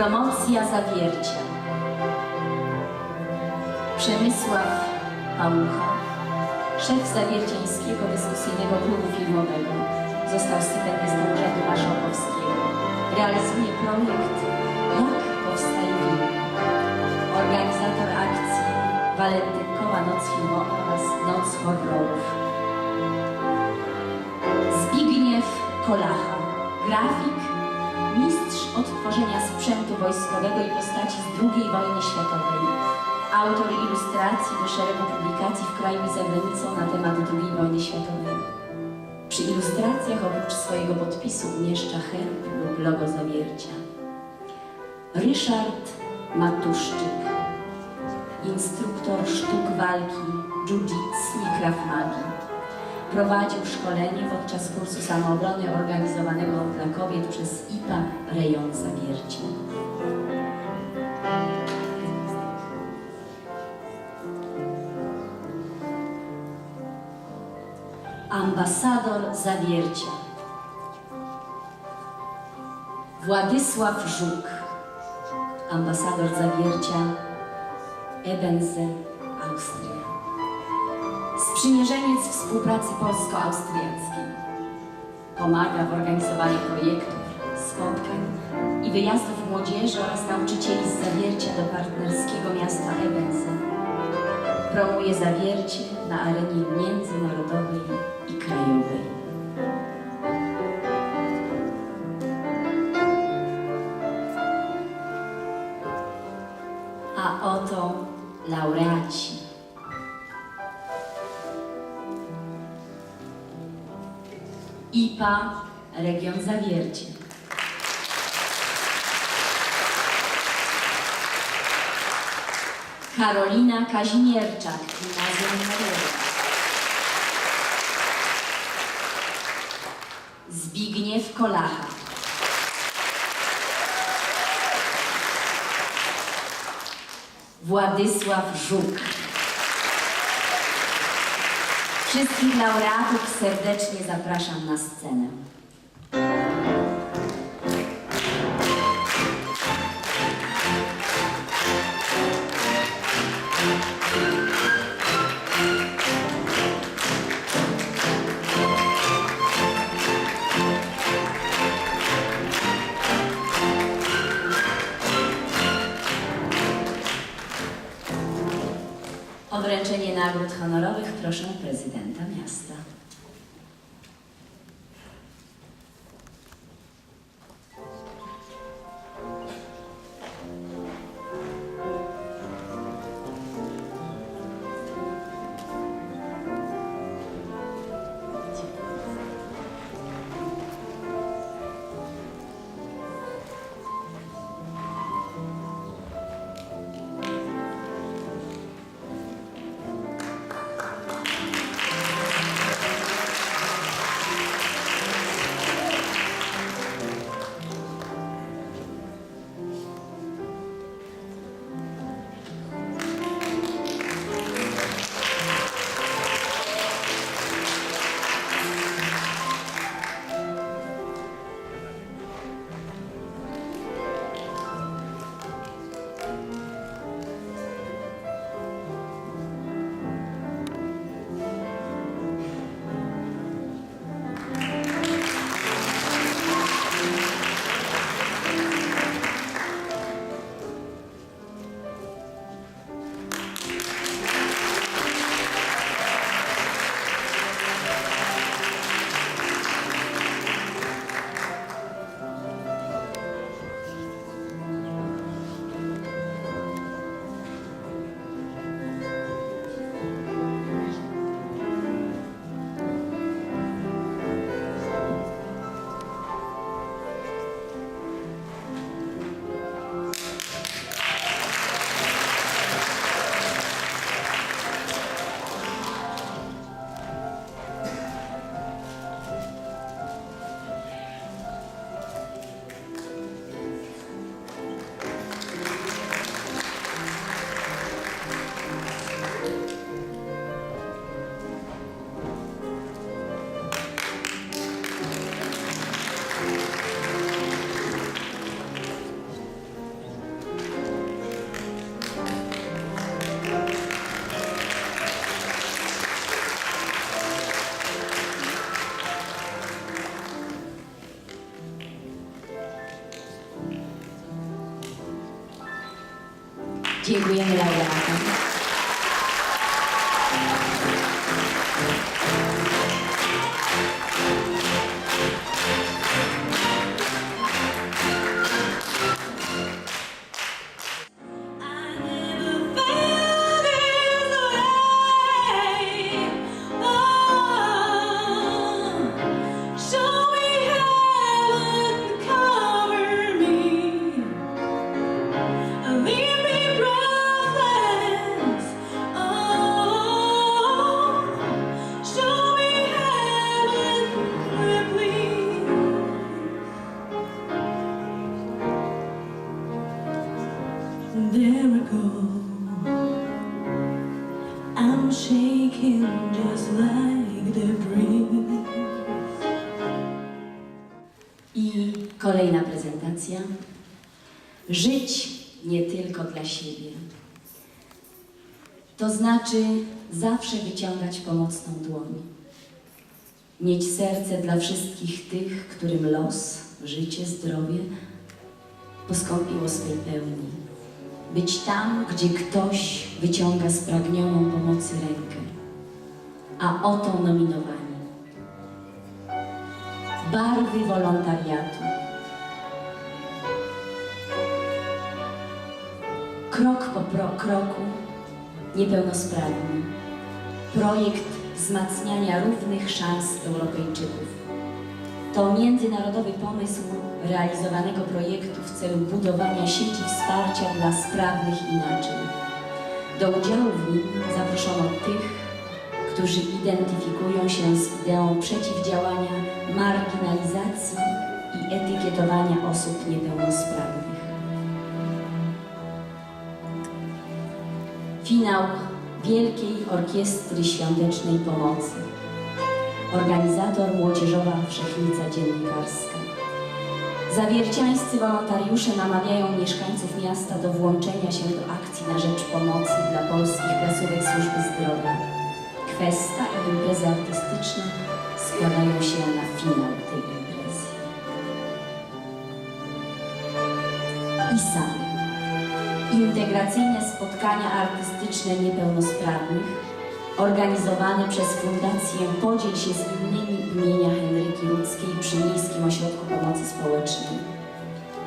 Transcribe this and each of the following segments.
Promocja zawiercia. Przemysław Pałucha, szef Zawierciańskiego Dyskusyjnego Klubu Filmowego, został stypendystą Urzędu Marszałkowskiego. Realizuje projekt Jak powstaje film. Organizator akcji Walentynkowa Noc Filmowa oraz Noc Horrorów. Zbigniew Kolacha, grafik, odtworzenia sprzętu wojskowego i postaci z II wojny światowej, autor ilustracji do szeregu publikacji w kraju i za granicą na temat II wojny światowej. Przy ilustracjach oprócz swojego podpisu umieszcza herb lub logo zawiercia. Ryszard Matuszczyk, instruktor sztuk walki, jiu-jitsu i krav. Prowadził szkolenie podczas kursu samoobrony organizowanego dla kobiet przez IPA Rejon Zawiercie. Ambasador Zawiercia. Władysław Żuk. Ambasador Zawiercia Ebenze, Austria Sprzymierzeniec współpracy polsko-austriackiej. Pomaga w organizowaniu projektów, spotkań i wyjazdów młodzieży oraz nauczycieli z zawiercia do partnerskiego miasta Ebenze. Promuje zawiercie na arenie międzynarodowej i krajowej. A oto laureaci. IPA Region Zawiercie. Karolina Kazimierczak, Gimnazjum. Zbigniew Kolacha. Władysław Żuk. Wszystkich laureatów serdecznie zapraszam na scenę. O wręczenie nagród honorowych proszę prezydenta miasta. aquí en I'm shaking just like the breeze. I kolejna prezentacja. Żyć nie tylko dla siebie. To znaczy zawsze wyciągać pomocną dłoń. Mieć serce dla wszystkich tych, którym los, życie, zdrowie poskąpiło swej pełni. Być tam, gdzie ktoś wyciąga spragnioną pomocy rękę. A oto nominowani. Barwy wolontariatu. Krok po kroku niepełnosprawni. Projekt wzmacniania równych szans Europejczyków. To międzynarodowy pomysł realizowanego projektu w celu budowania sieci wsparcia dla sprawnych inaczej. Do udziału w nim zaproszono tych, którzy identyfikują się z ideą przeciwdziałania marginalizacji i etykietowania osób niepełnosprawnych. Finał Wielkiej Orkiestry Świątecznej Pomocy. Organizator Młodzieżowa Wszechnica Dziennikarska. Zawierciańscy wolontariusze namawiają mieszkańców miasta do włączenia się do akcji na rzecz pomocy dla polskich placówek służby zdrowia. Kwesta i imprezy artystyczne składają się na finał tej imprezy. I sam. Integracyjne spotkania artystyczne niepełnosprawnych organizowane przez Fundację Podziel się z innymi imienia Henryki Ludzkiej przy Miejskim Ośrodku Pomocy Społecznej.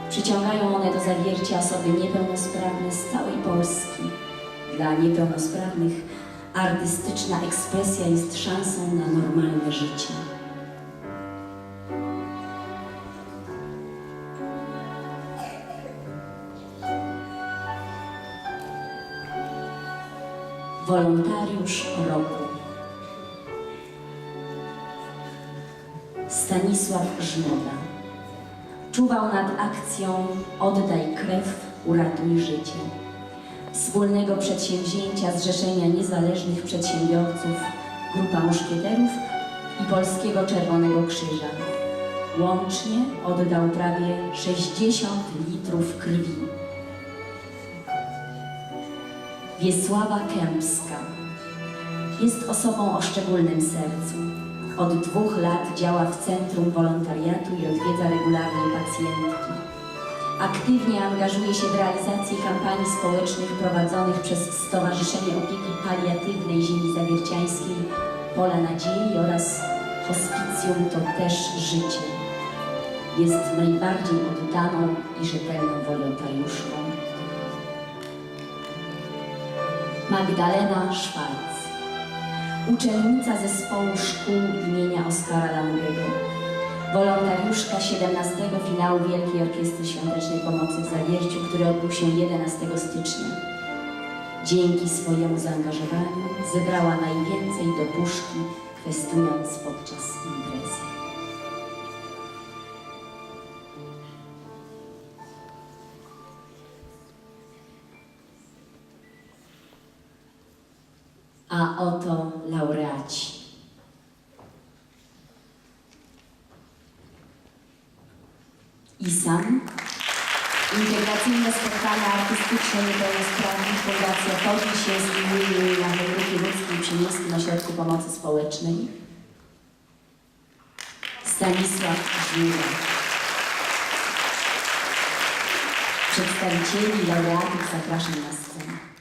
Przyciągają one do zawiercia osoby niepełnosprawne z całej Polski. Dla niepełnosprawnych artystyczna ekspresja jest szansą na normalne życie. Wolontariusz roku. Stanisław Żmoda. Czuwał nad akcją Oddaj krew, uratuj życie. Wspólnego przedsięwzięcia Zrzeszenia Niezależnych Przedsiębiorców, Grupa Muszkieterów i Polskiego Czerwonego Krzyża. Łącznie oddał prawie 60 litrów krwi. Wiesława Kępska. Jest osobą o szczególnym sercu. Od dwóch lat działa w Centrum Wolontariatu i odwiedza regularnie pacjentki. Aktywnie angażuje się w realizację kampanii społecznych prowadzonych przez Stowarzyszenie Opieki Paliatywnej Ziemi Zawierciańskiej Pola Nadziei oraz Hospicjum to też życie. Jest najbardziej oddaną i rzetelną wolontariuszką. Magdalena Szwarc. Uczennica zespołu szkół imienia Oskara Langego. Wolontariuszka 17 finału Wielkiej Orkiestry Świątecznej Pomocy w Zawierciu, który odbył się 11 stycznia. Dzięki swojemu zaangażowaniu zebrała najwięcej do puszki, kwestując podczas imprezy. A oto laureaci. ISAM, Integracyjne Spotkania Artystyczne Niepełnosprawnych Fundacja Todzi się z innymi na Henryki Ludzkiej przy Miejskim Ośrodku Pomocy Społecznej. Stanisław Żmiga. Przedstawicieli laureatów zapraszam na scenę.